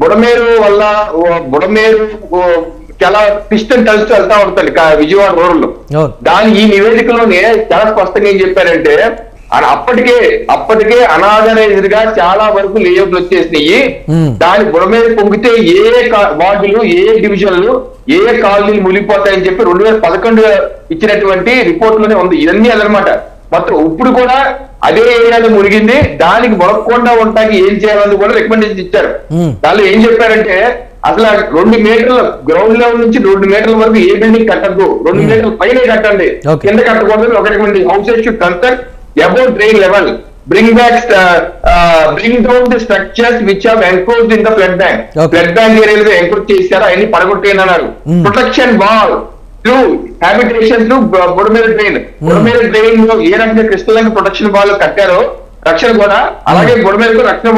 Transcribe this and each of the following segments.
బుడమేరు వల్ల బుడమేరు చాలా పిస్టన్ కలిసి వెళ్తా ఉంటుంది విజయవాడ రోడ్లో దాని ఈ నివేదికలోనే చాలా స్పష్టంగా ఏం చెప్పారంటే అప్పటికే అప్పటికే అనాథరైజ్డ్గా చాలా వరకు లేఅవుట్లు వచ్చేసినాయి. దాని బుడ మీద పొంగితే ఏ వార్డులు ఏ డివిజన్లు ఏ ఏ కాలనీలు మునిగిపోతాయని చెప్పి రెండు వేల పదకొండు ఇచ్చినటువంటి రిపోర్ట్లోనే ఉంది. ఇవన్నీ అదనమాట. మొత్తం ఇప్పుడు కూడా అదే ఏరియాలో మునిగింది. దానికి మొలక్కుండా ఉండటానికి ఏం చేయాలని కూడా రికమెండేషన్ ఇచ్చారు. దానిలో ఏం చెప్పారంటే అసలు రెండు మీటర్ల గ్రౌండ్ లెవెల్ నుంచి రెండు మీటర్ల వరకు ఏ బిల్డింగ్ కట్టద్దు. రెండు మీటర్ల పైన కట్టండి. కింద కట్టకూడదు ఒక recommendation houses should construct about drain level bring back bring down the structures which have encroach in the flood bank. Flood bank ఏరియాలో ఎంక్రోజ్ చేశారు? అవన్నీ పడగొట్టేయని అన్నారు. Protection wall through habitation through Budamera drain Budamera డ్రైన్లో ఏ రకంగా crystal protection wall కట్టారో రక్షణ కూడా అలాగే బుడమేరకు రక్షణ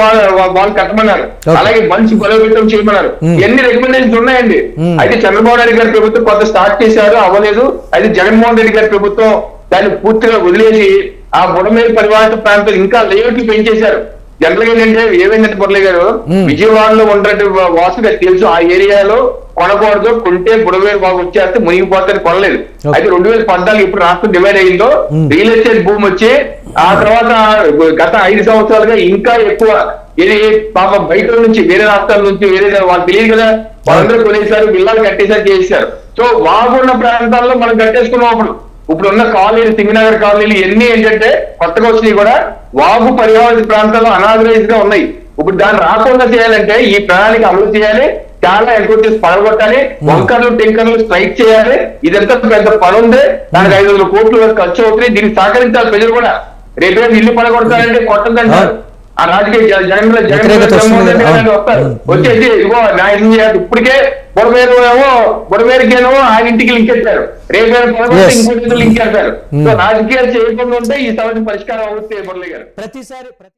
వాల్ కట్టమన్నారు. అలాగే మంచి బలోపేతం చేయమన్నారు Hmm. ఎన్ని రికమెండేషన్స్ ఉన్నాయండి Hmm. అయితే చంద్రబాబు నాయుడు గారి ప్రభుత్వం కొంత స్టార్ట్ చేశారు అవ్వలేదు అయితే జగన్మోహన్ రెడ్డి గారి ప్రభుత్వం దాన్ని పూర్తిగా వదిలేసి ఆ బుడమేరు పరివాహక ప్రాంతం ఇంకా లేఅవుట్లు పెంచేశారు జనరల్గా ఏంటంటే ఏమైందంటే మురళి గారు Hmm. విజయవాడలో ఉన్నటువంటి వాసుగా తెలుసు ఆ ఏరియాలో కొనకూడదు కొంటే బుడమేరు బాగా వచ్చేస్తే మునిగిపోతారు కొనలేదు. అయితే రెండు వేల పద్నాలుగు ఇప్పుడు రాష్ట్రం డివైడ్ అయిందో. రియల్ ఎస్టేట్ భూమి వచ్చి ఆ తర్వాత గత ఐదు సంవత్సరాలుగా ఇంకా ఎక్కువ ఏది పాప బయట నుంచి వేరే రాష్ట్రాల నుంచి వేరే వాళ్ళకి తెలియదు కదా. వాళ్ళందరూ కొనేసారు బిల్లాలు కట్టేసారు చేశారు సో వాగున్న ప్రాంతాల్లో మనం కట్టేసుకున్నాం అప్పుడు. ఇప్పుడు ఉన్న కాలనీలు సింగనగర్ కాలనీలు ఎన్ని ఏంటంటే కొత్తగా వచ్చినాయి కూడా వాగు పరివాహక ప్రాంతాల్లో అనాథరైజ్గా ఉన్నాయి. ఇప్పుడు దాన్ని రాకుండా చేయాలంటే ఈ ప్రణాళిక అమలు చేయాలి. చాలా చేసి పడగొట్టాలి. వంకర్లు టింకర్లు స్ట్రైక్ చేయాలి. ఇదంతా పెద్ద పని ఉంది దానికి ఐదు వందల కోట్లు ఖర్చు అవుతుంది దీనికి సహకరించాలి ప్రజలు కూడా. రేపు రేపు ఇల్లు పడగొడతారంటే కొట్టదంటారు ఆ రాజకీయ జ- జగన్ జగన్ వ్యతిరేకత జగన్మోహన్ రెడ్డి వస్తుంది. గారు వస్తారు. వచ్చేసి ఇదిగో న్యాయం చేయాలి. ఇప్పటికే బుడమేరు ఏమో బుడమేరుకేమో ఆయన ఇంటికి లింక్ చేశారు. రేపు. ఇంకొక లింక్ చేశారు. So Hmm. రాజకీయాలు చేయకుండా ఉంటే ఈ సమస్య పరిష్కారం అవుతుంది మురళి గారు. ప్రతిసారి ప్రతి